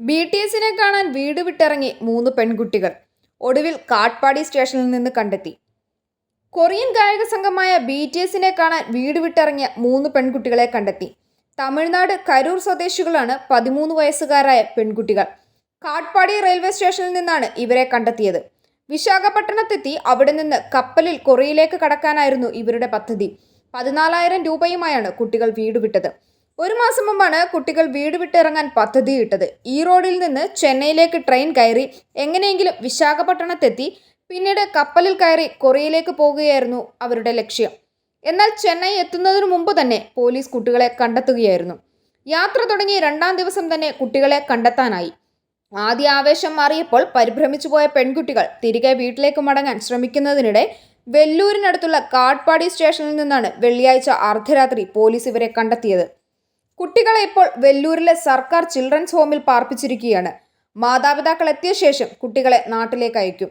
B T എസിനെ കാണാൻ വീട് വിട്ടിറങ്ങി മൂന്ന് പെൺകുട്ടികൾ. ഒടുവിൽ കാട്ട്പാടി സ്റ്റേഷനിൽ നിന്ന് കണ്ടെത്തി. കൊറിയൻ ഗായക സംഘമായ ബി ടി എസിനെ കാണാൻ വീട് വിട്ടിറങ്ങിയ മൂന്ന് പെൺകുട്ടികളെ കണ്ടെത്തി. തമിഴ്നാട് കരൂർ സ്വദേശികളാണ് പതിമൂന്ന് വയസ്സുകാരായ പെൺകുട്ടികൾ. കാട്ട്പാടി റെയിൽവേ സ്റ്റേഷനിൽ നിന്നാണ് ഇവരെ കണ്ടെത്തിയത്. വിശാഖപട്ടണത്തെത്തി അവിടെ നിന്ന് കപ്പലിൽ കൊറിയയിലേക്ക് കടക്കാനായിരുന്നു ഇവരുടെ പദ്ധതി. പതിനാലായിരം രൂപയുമായാണ് കുട്ടികൾ വീട് വിട്ടത്. ഒരു മാസം മുമ്പാണ് കുട്ടികൾ വീട് വിട്ടിറങ്ങാൻ പദ്ധതിയിട്ടത്. ഈ റോഡിൽ നിന്ന് ചെന്നൈയിലേക്ക് ട്രെയിൻ കയറി എങ്ങനെയെങ്കിലും വിശാഖപട്ടണത്തെത്തി പിന്നീട് കപ്പലിൽ കയറി കൊറിയയിലേക്ക് പോകുകയായിരുന്നു അവരുടെ ലക്ഷ്യം. എന്നാൽ ചെന്നൈ എത്തുന്നതിനു മുമ്പ് തന്നെ പോലീസ് കുട്ടികളെ കണ്ടെത്തുകയായിരുന്നു. യാത്ര തുടങ്ങി രണ്ടാം ദിവസം തന്നെ കുട്ടികളെ കണ്ടെത്താനായി. ആദ്യ ആവേശം മാറിയപ്പോൾ പരിഭ്രമിച്ചു പോയ പെൺകുട്ടികൾ തിരികെ വീട്ടിലേക്ക് മടങ്ങാൻ ശ്രമിക്കുന്നതിനിടെ വെല്ലൂരിനടുത്തുള്ള കാട്ട്പാടി സ്റ്റേഷനിൽ നിന്നാണ് വെള്ളിയാഴ്ച അർദ്ധരാത്രി പോലീസ് ഇവരെ കണ്ടെത്തിയത്. കുട്ടികളെ ഇപ്പോൾ വെല്ലൂരിലെ സർക്കാർ ചിൽഡ്രൻസ് ഹോമിൽ പാർപ്പിച്ചിരിക്കുകയാണ്. മാതാപിതാക്കൾ എത്തിയ ശേഷം കുട്ടികളെ നാട്ടിലേക്ക് അയക്കും.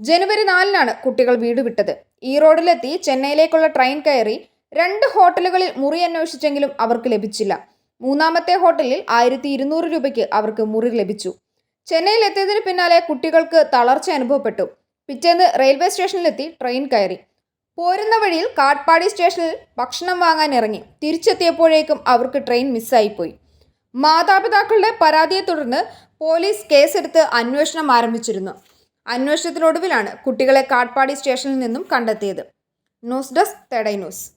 ജനുവരി നാലിനാണ് കുട്ടികൾ വീട് വിട്ടത്. ഈ റോഡിലെത്തി ചെന്നൈയിലേക്കുള്ള ട്രെയിൻ കയറി രണ്ട് ഹോട്ടലുകളിൽ മുറി അന്വേഷിച്ചെങ്കിലും അവർക്ക് ലഭിച്ചില്ല. മൂന്നാമത്തെ ഹോട്ടലിൽ ആയിരത്തി ഇരുന്നൂറ് രൂപയ്ക്ക് അവർക്ക് മുറി ലഭിച്ചു. ചെന്നൈയിൽ എത്തിയതിന് പിന്നാലെ കുട്ടികൾക്ക് തളർച്ച അനുഭവപ്പെട്ടു. പിറ്റേന്ന് റെയിൽവേ സ്റ്റേഷനിലെത്തി ട്രെയിൻ കയറി. പോരുന്ന വഴിയിൽ കാട്ട്പാടി സ്റ്റേഷനിൽ ഭക്ഷണം വാങ്ങാൻ ഇറങ്ങി. തിരിച്ചെത്തിയപ്പോഴേക്കും അവർക്ക് ട്രെയിൻ മിസ്സായിപ്പോയി. മാതാപിതാക്കളുടെ പരാതിയെ തുടർന്ന് പോലീസ് കേസെടുത്ത് അന്വേഷണം ആരംഭിച്ചിരുന്നു. അന്വേഷണത്തിനൊടുവിലാണ് കുട്ടികളെ കാട്ട്പാടി സ്റ്റേഷനിൽ നിന്നും കണ്ടെത്തിയത്. ന്യൂസ് ഡെസ്ക് തെടൈ ന്യൂസ്.